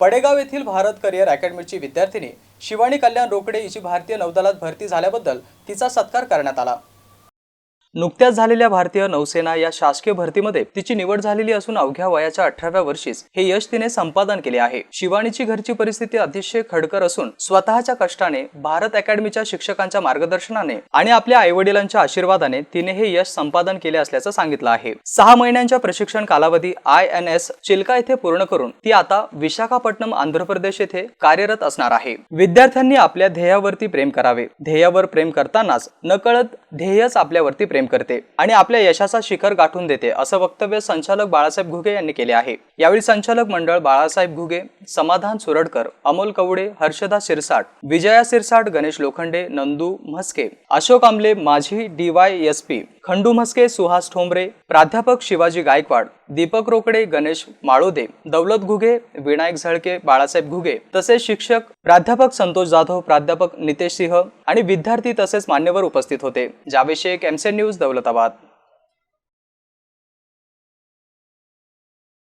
पडेगाव येथील भारत करिअर अकॅडमीची विद्यार्थिनी शिवानी कल्याण रोकडे हिची भारतीय नौदलात भरती झाल्याबद्दल तिचा सत्कार करण्यात आला. नुकत्याच झालेल्या भारतीय नौसेना या शासकीय भरतीमध्ये तिची निवड झालेली असून अवघ्या वयाच्या अठराव्या वर्षीच हे यश तिने संपादन केले आहे. शिवानीची घरची परिस्थिती अतिशय खडकर असून स्वतःच्या कष्टाने भारत अकॅडमीच्या शिक्षकांच्या मार्गदर्शनाने आणि आपल्या आईवडिलांच्या आशीर्वादाने तिने हे यश संपादन केले असल्याचं सांगितलं आहे. सहा महिन्यांच्या प्रशिक्षण कालावधी आय एन एस चिल्का येथे पूर्ण करून ती आता विशाखापट्टणम आंध्र प्रदेश येथे कार्यरत असणार आहे. विद्यार्थ्यांनी आपल्या ध्येयावरती प्रेम करावे. ध्येयावर प्रेम करतानाच नकळत ध्येयच आपल्यावरती प्रेम करते आणि आपल्या यशाचा शिखर गाठून देते असं वक्तव्य संचालक बाळासाहेब घुगे यांनी केले आहे. यावेळी संचालक मंडळ बाळासाहेब घुगे समाधान सुरडकर अमोल कवडे हर्षदा सिरसाट विजया सिरसाट गणेश लोखंडे नंदू म्हस्के अशोक आमले माझी D Y S P Khandu Mhaske Suhas Thombre प्राध्यापक शिवाजी गायकवाड दीपक रोकडे गणेश माळोदे दौलत घुगे विनायक झळके बाळासाहेब घुगे तसेच शिक्षक प्राध्यापक संतोष जाधव प्राध्यापक नितेश सिंह आणि विद्यार्थी तसेच मान्यवर उपस्थित होते. Javed Shaikh MCN news Daulatabad.